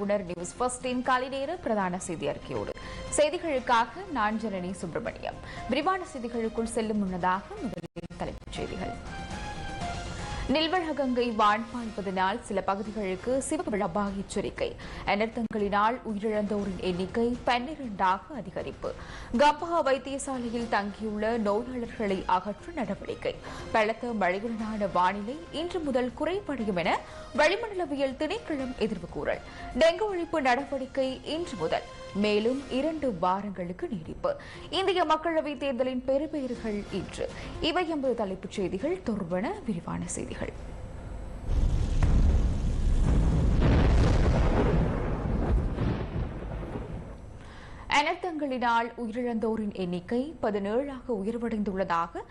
குணர் news. ஃபர்ஸ்டின் காலை நேர பிரதான செய்தி அறிக்கையோடு. செய்திகளுக்காக நான் ஜனனி சுப்பிரமணியம். விரிவான செய்திகளுக்குள் செல்லும் முன்னதாக முதலில் தலைப்புச் செய்திகள். நில்வழகங்கை வான் சில பகுதிகளுக்கு சிவப்பு எச்சரிக்கை அனர்த்தங்களினால் உயிரிழந்தோரின் எண்ணிக்கை பன்னிரண்டாக அதிகரிப்பு. கம்பஹா வைத்தியசாலையில் தங்கியுள்ள நோயாளர்களை அகற்ற நடவடிக்கை. பலத்த மழையுடனான வானிலை இன்று முதல் குறைபடையும் என வளிமண்டலவியல் திணைக்களம் எதிர்வு கூறல் டெங்கு ஒழிப்பு நடவடிக்கை இன்று முதல். மேலும் இரண்டு வாரங்களுக்கு நீடிப்பு. இந்திய மக்களவைத் தேர்தலின் பெறுபேறுகள் இன்று. இவை எமது தலைப்புச் செய்திகள். தொடர்பான விரிவான செய்திகள். அனர்த்தங்களினால் உயிரிழந்தோரின் எண்ணிக்கை பதினேழாக உயர்வடைந்துள்ளதாக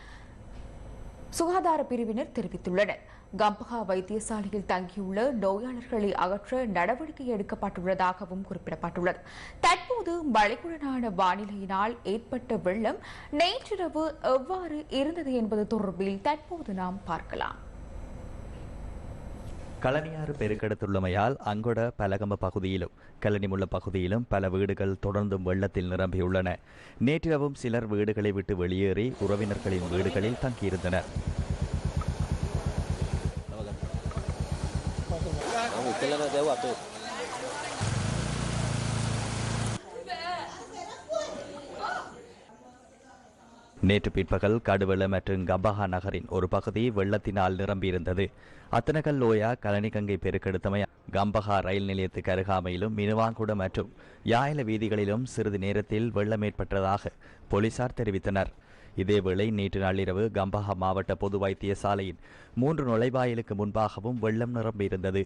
சுகாதார பிரிவினர் தெரிவித்துள்ளனர். கம்பஹா வைத்தியசாலையில் தங்கியுள்ள நோயாளர்களை அகற்ற நடவடிக்கை எடுக்கப்பட்டுள்ளதாகவும் குறிப்பிடப்பட்டுள்ளது. தற்போது மழைக்குடனான வானிலையினால் ஏற்பட்ட வெள்ளம் நேற்றிரவு எவ்வாறு இருந்தது என்பது தொடர்பில் தற்போது நாம் பார்க்கலாம். களனியாறு பெருக்கெடுத்துள்ளமையால் அங்கொட பலகம பகுதியிலும் கலனிமுள்ள பகுதியிலும் பல வீடுகள் தொடர்ந்தும் வெள்ளத்தில் நிரம்பியுள்ளன. நேற்றிரவும் சிலர் வீடுகளை விட்டு வெளியேறி உறவினர்களின் வீடுகளில் தங்கியிருந்தனர். நேற்று பிற்பகல் கடுவெள மற்றும் கம்பஹா நகரின் ஒரு பகுதி வெள்ளத்தினால் நிரம்பியிருந்தது. அத்தனகல் லோயா கலனிகங்கை பெருக்கெடுத்தமை கம்பஹா ரயில் நிலையத்துக்கு அருகாமையிலும் மினுவாங்குடம் மற்றும் யாயில வீதிகளிலும் சிறிது நேரத்தில் வெள்ளம் ஏற்பட்டதாக போலீசார் தெரிவித்தனர். இதேவேளை நேற்று நள்ளிரவு கம்பஹா மாவட்ட பொது வைத்தியசாலையின் மூன்று நுழைவாயிலுக்கு முன்பாகவும் வெள்ளம் நிரம்பியிருந்தது.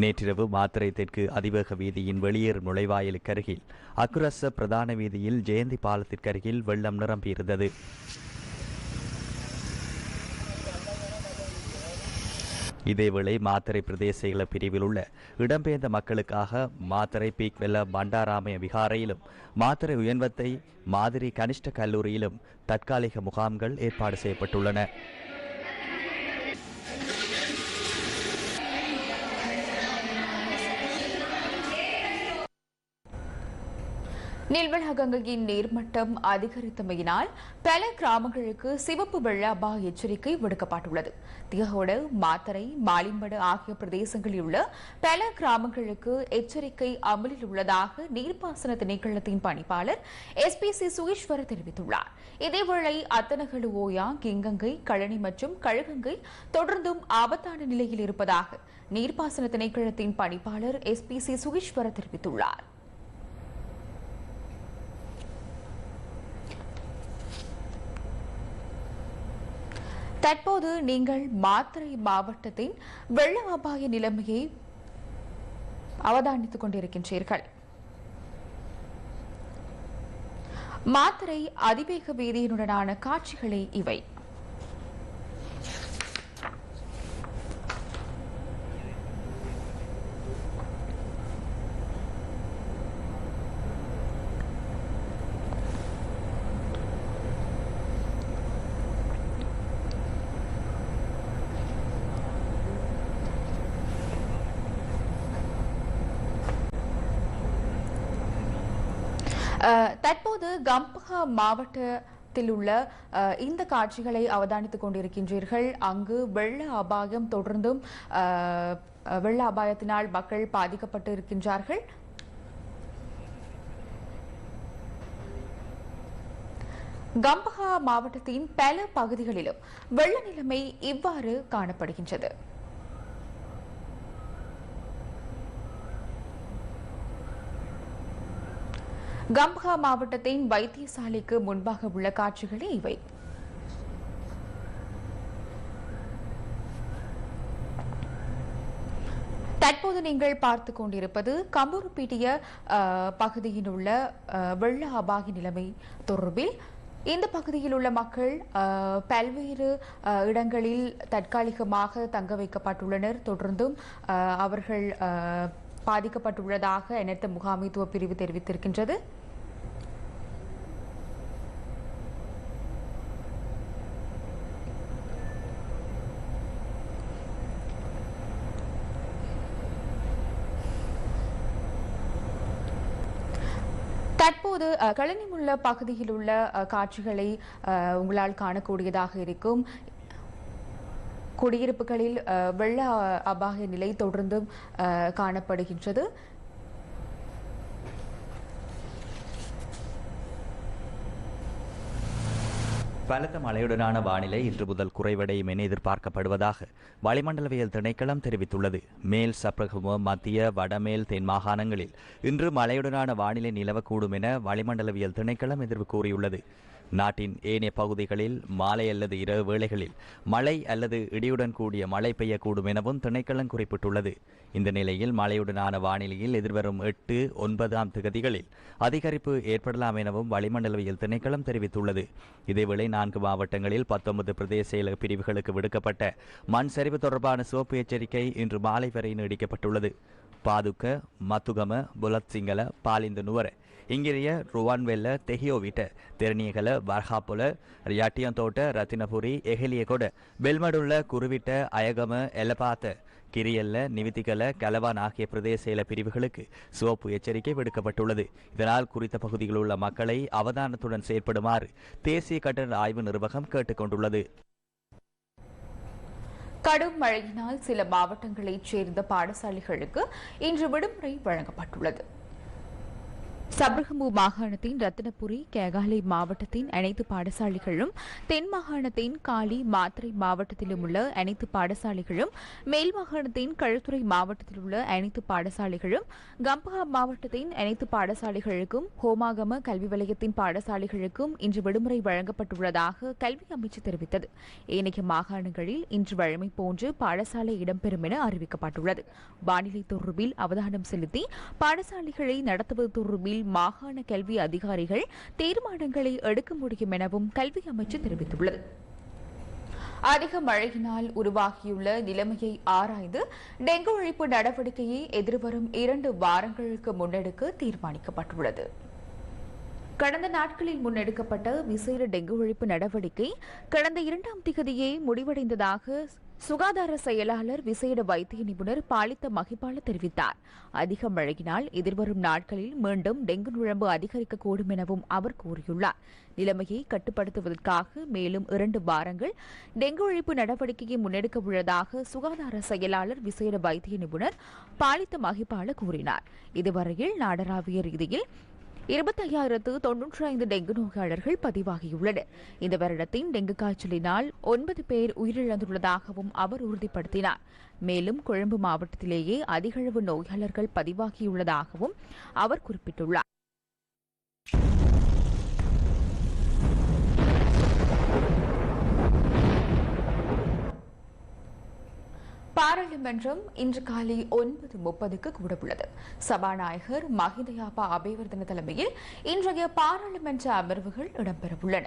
நேற்றிரவு மாத்திரை தெற்கு அதிவேக வீதியின் வெளியேறும் நுழைவாயிலுக்கு அருகில் அக்குரச பிரதான வீதியில் ஜெயந்தி பாலத்திற்கு அருகில் வெள்ளம் நிரம்பியிருந்தது. இதேவேளை மாத்திரை பிரதேச பிரிவில் உள்ள இடம்பெயர்ந்த மக்களுக்காக மாத்தரை பீக்வெல்ல பண்டாராமய விகாரையிலும் மாத்திரை உயர்வத்தை மாதிரி கனிஷ்ட கல்லூரியிலும் தற்காலிக முகாம்கள் ஏற்பாடு செய்யப்பட்டுள்ளன. நீர்வளகங்கையின் நீர்மட்டம் அதிகரித்தமையினால் பல கிராமங்களுக்கு சிவப்பு வெள்ள அபாய எச்சரிக்கை விடுக்கப்பட்டுள்ளது. திகோடு மாத்தரை மாலிம்படு ஆகிய பிரதேசங்களில் உள்ள பல கிராமங்களுக்கு எச்சரிக்கை அமலில் உள்ளதாக நீர்ப்பாசன திணைக்களத்தின் பணிப்பாளர் எஸ்பிசி சுகேஸ்வர் தெரிவித்துள்ளார். இதேவேளை அத்தனகடு ஓயா கிங்கங்கை கழனி மற்றும் கழுகங்கை தொடர்ந்தும் ஆபத்தான நிலையில் இருப்பதாக நீர்ப்பாசன திணைக்களத்தின் பணிப்பாளர் எஸ்பிசி சுகேஸ்வர் தெரிவித்துள்ளார். தற்போது நீங்கள் மாத்திரை மாவட்டத்தின் வெள்ள அபாய நிலைமையை அவதானித்துக் கொண்டிருக்கின்றீர்கள். மாத்திரை அதிவேக வீதியினுடனான காட்சிகளே இவை. தற்போது கம்பஹா மாவட்டத்தில் உள்ள இந்த காட்சிகளை அவதானித்துக் கொண்டிருக்கின்றீர்கள். அங்கு வெள்ள அபாயம் தொடர்ந்தும் வெள்ள அபாயத்தினால் மக்கள் பாதிக்கப்பட்டு இருக்கின்றார்கள். கம்பஹா மாவட்டத்தின் பல பகுதிகளிலும் வெள்ள நிலைமை இவ்வாறு காணப்படுகின்றது. கம்பஹா மாவட்டத்தின் வைத்தியசாலைக்கு முன்பாக உள்ள காட்சிகளே இவை. தற்போது நீங்கள் பார்த்து கொண்டிருப்பது கம்பூர்பீட்டிய பகுதியில் உள்ள அஹ், வெள்ள அபாய நிலைமை தொடர்பில். இந்த பகுதியில் உள்ள மக்கள் பல்வேறு அஹ், இடங்களில் தற்காலிகமாக தங்க வைக்கப்பட்டுள்ளனர். தொடர்ந்தும் அஹ், அவர்கள் அஹ், பாதிக்கப்பட்டுள்ளதாக அனர்த்த முகாமைத்துவ பிரிவு தெரிவித்திருக்கின்றது. தற்போது அஹ், பகுதியில் உள்ள அஹ், காட்சிகளை அஹ், உங்களால் காணக்கூடியதாக இருக்கும். குடியிருப்புகளில் வெள்ள அபாய நிலை தொடர்ந்தும் காணப்படுகின்றது. பலத்த மழையுடனான வானிலை இன்று முதல் குறைவடையும் என எதிர்பார்க்கப்படுவதாக வளிமண்டலவியல் திணைக்களம் தெரிவித்துள்ளது. மேல் சப்ரகம மத்திய வடமேல் தென் மாகாணங்களில் இன்று மழையுடனான வானிலை நிலவக்கூடும் என வளிமண்டலவியல் திணைக்களம் எதிர்வு கூறியுள்ளது. நாட்டின் ஏனைய பகுதிகளில் மாலை அல்லது இரவு வேளைகளில் மழை அல்லது இடியுடன் கூடிய மழை பெய்யக்கூடும் எனவும் திணைக்களம் குறிப்பிட்டுள்ளது. இந்த நிலையில் மழையுடனான வானிலையில் எதிர்வரும் எட்டு ஒன்பதாம் திகதிகளில் அதிகரிப்பு ஏற்படலாம் எனவும் வளிமண்டலவியல் திணைக்களம் தெரிவித்துள்ளது. இதேவேளை நான்கு மாவட்டங்களில் பத்தொன்பது பிரதேச செயலக பிரிவுகளுக்கு விடுக்கப்பட்ட மண் சரிவு தொடர்பான சிவப்பு எச்சரிக்கை இன்று மாலை வரை நீடிக்கப்பட்டுள்ளது. பாதுக்க மத்துகம புலத் சிங்கள பாலிந்து நுவர ඉංගිරිය රුවන්වෙල්ල තෙහිෝවිට තෙරණියකළ වර්හාපොල රියටියන්තෝට රතිනපුරී එහෙලියකොඩ பெல்மடுள்ள குருவிட்ட அயகம எலபாத்த கிரியல்ல நிவித்திகல கலவான் ஆகிய பிரதேச செயல பிரிவுகளுக்கு சிவப்பு எச்சரிக்கை விடுக்கப்பட்டுள்ளது. இதனால் குறித்த பகுதியில் உள்ள மக்களை அவதானத்துடன் செயற்படுமாறு தேசிய கட்டண ஆய்வு நிர்வாகம் கேட்டுக்கொண்டுள்ளது. கடும் மழையினால் சில மாவட்டங்களைச் சேர்ந்த பாடசாலைகளுக்கு இன்று விடுமுறை வழங்கப்பட்டுள்ளது. சப்ரகமு மாகாணத்தின் ரத்தினபுரி கேகாலை மாவட்டத்தின் அனைத்து பாடசாலைகளும் தென் மாகாணத்தின் காலி மாத்திரை மாவட்டத்திலும் உள்ள அனைத்து பாடசாலைகளும் மேல் மாகாணத்தின் கழுத்துறை மாவட்டத்தில் உள்ள அனைத்து பாடசாலைகளும் கம்பஹா மாவட்டத்தின் அனைத்து பாடசாலைகளுக்கும் ஹோமாகம கல்வி வலயத்தின் பாடசாலைகளுக்கும் இன்று விடுமுறை வழங்கப்பட்டுள்ளதாக கல்வி அமைச்சு தெரிவித்தது. ஏனைய மாகாணங்களில் இன்று வழமை போன்று பாடசாலை இடம்பெறும் என அறிவிக்கப்பட்டுள்ளது. வானிலை தொடர்பில் அவதானம் செலுத்தி பாடசாலைகளை நடத்துவது தொடர்பில் மாகாண கல்வி அதிகாரிகள் தீர்மானங்களை எடுக்க முடியும் எனவும் கல்வி அமைச்சு தெரிவித்துள்ளது. அதிக மழையினால் உருவாகியுள்ள நிலைமையை ஆராய்ந்து டெங்கு ஒழிப்பு நடவடிக்கையை எதிர்வரும் இரண்டு வாரங்களுக்கு முன்னெடுக்க தீர்மானிக்கப்பட்டுள்ளது. கடந்த நாட்களில் முன்னெடுக்கப்பட்ட விசேட டெங்கு ஒழிப்பு நடவடிக்கை கடந்த இரண்டாம் திகதியே முடிவடைந்ததாக சுகாதார செயலாளர் விசேட வைத்திய நிபுணர் பாலித்த மகிபால தெரிவித்தார். அதிக மழையினால் எதிர்வரும் நாட்களில் மீண்டும் டெங்கு நுழம்பு அதிகரிக்கக்கூடும் எனவும் அவர் கூறியுள்ளார். நிலைமையை கட்டுப்படுத்துவதற்காக மேலும் இரண்டு வாரங்கள் டெங்கு ஒழிப்பு நடவடிக்கையை முன்னெடுக்க உள்ளதாக சுகாதார செயலாளர் விசேட வைத்திய நிபுணர் பாலித்த மகிபால கூறினார். இதுவரையில் நாடராவிய ரீதியில் இருபத்தையாயிரத்து தொன்னூற்றி ஐந்து டெங்கு நோயாளர்கள் பதிவாகியுள்ளனர். இந்த வருடத்தின் டெங்கு காய்ச்சலினால் ஒன்பது பேர் உயிரிழந்துள்ளதாகவும் அவர் உறுதிப்படுத்தினார். மேலும் கொழும்பு மாவட்டத்திலேயே அதிகளவு நோயாளர்கள் பதிவாகியுள்ளதாகவும் அவர் குறிப்பிட்டுள்ளார். பாராளுமன்றம் இன்று காலை ஒன்பது முப்பதுக்கு கூடவுள்ளது. சபாநாயகர் மஹிந்தயாபா அபேவர்தன தலைமையில் இன்றைய பாராளுமன்ற அமர்வுகள் இடம்பெறவுள்ளன.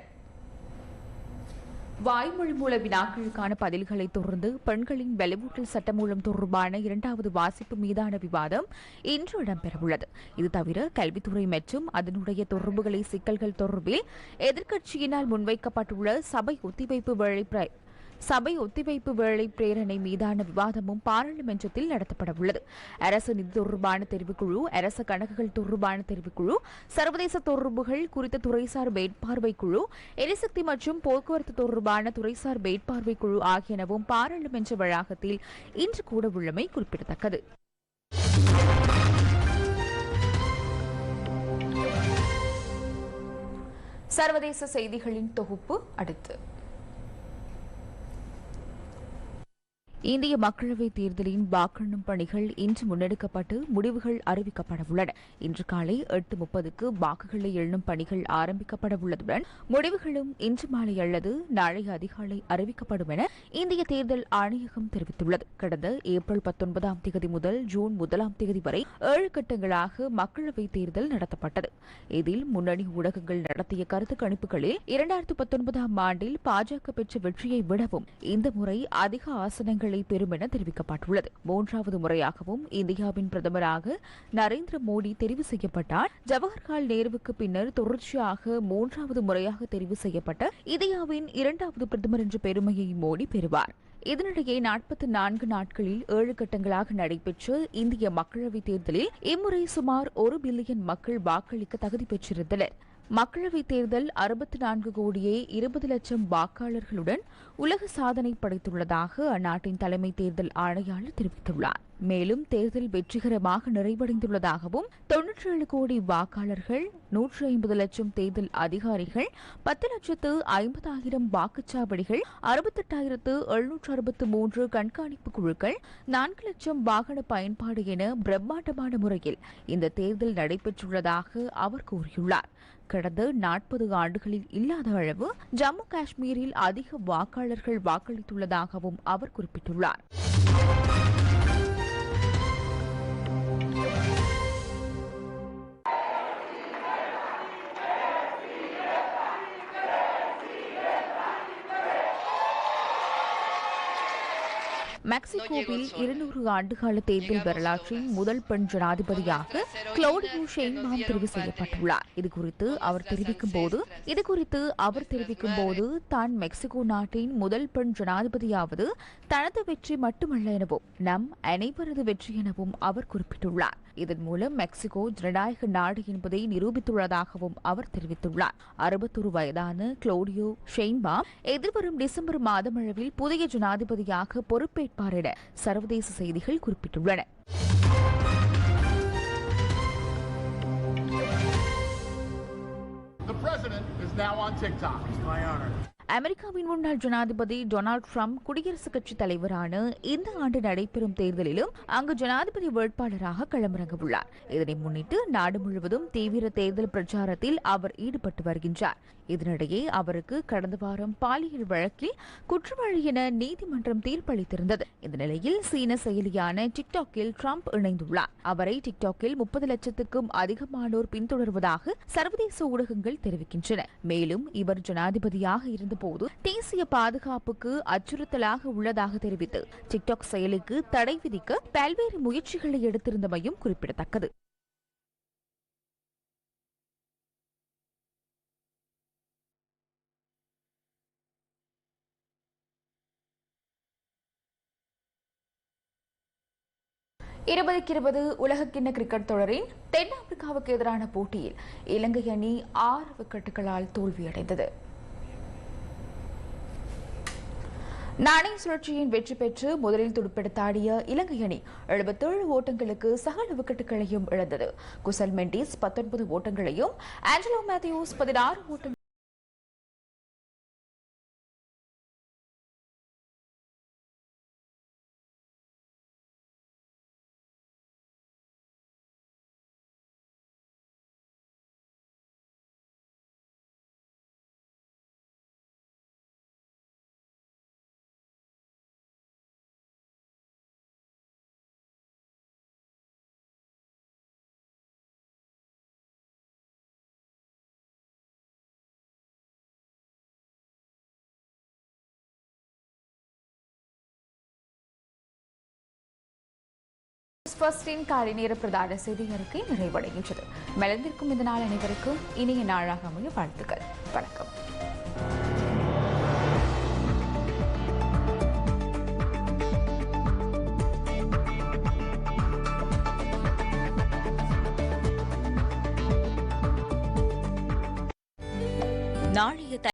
வாய்மொழி மூல வினாக்களுக்கான பதில்களை தொடர்ந்து பெண்களின் வலுவூட்டல் சட்டமூலம் தொடர்பான இரண்டாவது வாசிப்பு மீதான விவாதம் இன்று இடம்பெறவுள்ளது. இது தவிர கல்வித்துறை மற்றும் அதனுடைய தொடர்புகளை சிக்கல்கள் தொடர்பில் எதிர்க்கட்சியினால் முன்வைக்கப்பட்டுள்ள சபை ஒத்திவைப்பு வேலை சபை ஒத்திவைப்பு வேளை பிரேரணை மீதான விவாதமும் பாராளுமன்றத்தில் நடத்தப்பட உள்ளது அரசு நிதி தொடர்பான தெரிவுக்குழு அரச கணக்குகள் தொடர்பான தெரிவுக்குழு சர்வதேச தொடர்புகள் குறித்த துறைசார் மேற்பார்வை குழு எரிசக்தி மற்றும் போக்குவரத்து தொடர்பான துறைசார் மேற்பார்வை குழு ஆகியனவும் பாராளுமன்ற வளாகத்தில் இன்று கூட உள்ளமை குறிப்பிடத்தக்கது. சர்வதேச செய்திகளின் தொகுப்பு அடுத்து. இந்திய மக்களவைத் தேர்தலின் வாக்கெண்ணும் பணிகள் இன்று முன்னெடுக்கப்பட்டு முடிவுகள் அறிவிக்கப்பட உள்ளன. இன்று காலை எட்டு முப்பதுக்கு வாக்குகளை எண்ணும் பணிகள் ஆரம்பிக்கப்பட உள்ளதுடன் முடிவுகளும் இன்று மாலை அல்லது நாளை அதிகாலை அறிவிக்கப்படும் என இந்திய தேர்தல் ஆணையகம் தெரிவித்துள்ளது. கடந்த ஏப்ரல் பத்தொன்பதாம் தேதி முதல் ஜூன் முதலாம் தேதி வரை ஏழு கட்டங்களாக மக்களவைத் தேர்தல் நடத்தப்பட்டது. இதில் முன்னணி ஊடகங்கள் நடத்திய கருத்து கணிப்புகளில் இரண்டாயிரத்து பத்தொன்பதாம் ஆண்டில் பாஜக பெற்ற வெற்றியை விடவும் இந்த முறை அதிக ஆசனங்களை வாக்குகளை பெறும் என தெரிவிக்கப்பட்டுள்ளது. மூன்றாவது முறையாகவும் இந்தியாவின் பிரதமராக நரேந்திர மோடி தெரிவு செய்யப்பட்டார். ஜவஹர்லால் நேருவுக்கு பின்னர் தொடர்ச்சியாக மூன்றாவது முறையாக தெரிவு செய்யப்பட்ட இந்தியாவின் இரண்டாவது பிரதமர் என்ற பெருமையை மோடி பெறுவார். இதனிடையே நாற்பத்தி நான்கு நாட்களில் ஏழு கட்டங்களாக நடைபெற்ற இந்திய மக்களவைத் தேர்தலில் இம்முறை சுமார் ஒரு பில்லியன் மக்கள் வாக்களிக்க தகுதி பெற்றிருந்தனர். மக்களவைத் தேர்தல் அறுபத்தி நான்கு கோடியே இருபது லட்சம் வாக்காளர்களுடன் உலக சாதனை படைத்துள்ளதாக அந்நாட்டின் தலைமை தேர்தல் ஆணையாளர் தெரிவித்துள்ளார். மேலும் தேர்தல் வெற்றிகரமாக நிறைவடைந்துள்ளதாகவும் தொன்னூற்றி ஏழு கோடி வாக்காளர்கள் நூற்றி ஐம்பது லட்சம் தேர்தல் அதிகாரிகள் பத்து லட்சத்து ஐம்பதாயிரம் வாக்குச்சாவடிகள் அறுபத்தெட்டாயிரத்து எழுநூற்று அறுபத்து மூன்று கண்காணிப்பு குழுக்கள் நான்கு லட்சம் வாகன பயன்பாடு என பிரம்மாண்டமான முறையில் இந்த தேர்தல் நடைபெற்றுள்ளதாக அவர் கூறியுள்ளார். கடந்த நாற்பது ஆண்டுகளில் இல்லாத அளவு ஜம்மு காஷ்மீரில் அதிக வாக்காளர்கள் வாக்களித்துள்ளதாகவும் அவர் குறிப்பிட்டுள்ளார். Bye. மெக்சிகோவில் இருநூறு ஆண்டுகால தேர்தல் வரலாற்றின் முதல் பெண் ஜனாதிபதியாக கிளோடியோ ஷெயின்பாம் தெரிவு செய்யப்பட்டுள்ளார். இது குறித்து அவர் தெரிவிக்கும் போது இது குறித்து அவர் தெரிவிக்கும் போது தான் மெக்சிகோ நாட்டின் முதல் பெண் ஜனாதிபதியாவது தனது வெற்றி மட்டுமல்ல எனவும் நம் அனைவரது வெற்றி எனவும் அவர் குறிப்பிட்டுள்ளார். இதன் மூலம் மெக்சிகோ ஜனநாயக நாடு என்பதை நிரூபித்துள்ளதாகவும் அவர் தெரிவித்துள்ளார். அறுபத்தொரு வயதான கிளோடியோ ஷெயின்பாம் எதிர்வரும் டிசம்பர் மாதமளவில் புதிய ஜனாதிபதியாக பொறுப்பேற்பார் என சர்வதேச செய்திகள் குறிப்பிட்டுள்ளன. அமெரிக்காவின் முன்னாள் ஜனாதிபதி டொனால்ட் ட்ரம்ப் குடியரசுக் கட்சித் தலைவரான இந்த ஆண்டு நடைபெறும் தேர்தலிலும் அங்கு ஜனாதிபதி வேட்பாளராக களமிறங்க உள்ளார் இதனை முன்னிட்டு நாடு முழுவதும் தீவிர தேர்தல் பிரச்சாரத்தில் அவர் ஈடுபட்டு வருகின்றார். இதனிடையே அவருக்கு கடந்த வாரம் பாலியல் வழக்கில் குற்றவாளி என நீதிமன்றம் தீர்ப்பளித்திருந்தது. இந்த நிலையில் சீன செயலியான டிக்டாக்கில் ட்ரம்ப் இணைந்துள்ளார். அவரை டிக்டாக்கில் முப்பது லட்சத்துக்கும் அதிகமானோர் பின்தொடர்வதாக சர்வதேச ஊடகங்கள் தெரிவிக்கின்றன. மேலும் இவர் ஜனாதிபதியாக இருந்தபோது தேசிய பாதுகாப்புக்கு அச்சுறுத்தலாக உள்ளதாக தெரிவித்து டிக்டாக் செயலிக்கு தடை விதிக்க பல்வேறு முயற்சிகளை எடுத்திருந்தமையும் குறிப்பிடத்தக்கது. இருபதுக்கு இருபது உலகக்கிண்ண கிரிக்கெட் தொடரின் தென்னாப்பிரிக்காவுக்கு எதிரான போட்டியில் இலங்கை அணி ஆறு விக்கெட்டுகளால் தோல்வியடைந்தது. நாணய சுழற்சியின் வெற்றி பெற்று முதலில் துடுப்பெடுத்தாடிய இலங்கை அணி எழுபத்தேழு ஓட்டங்களுக்கு சகல விக்கெட்டுகளையும் இழந்தது. குசல் மெண்டிஸ் பத்தொன்பது ஓட்டங்களையும் ஆஞ்சலோ மேத்யூஸ் பதினாறு ஓட்டங்கள் ஃபர்ஸ்டின் காலை நேர பிரதான செய்தி அறிக்கை நிறைவடைகின்றது. மலர்ந்திருக்கும் இந்த நாள் அனைவருக்கும் இனிய நாளாக அமைய வாழ்த்துக்கள். வணக்கம்.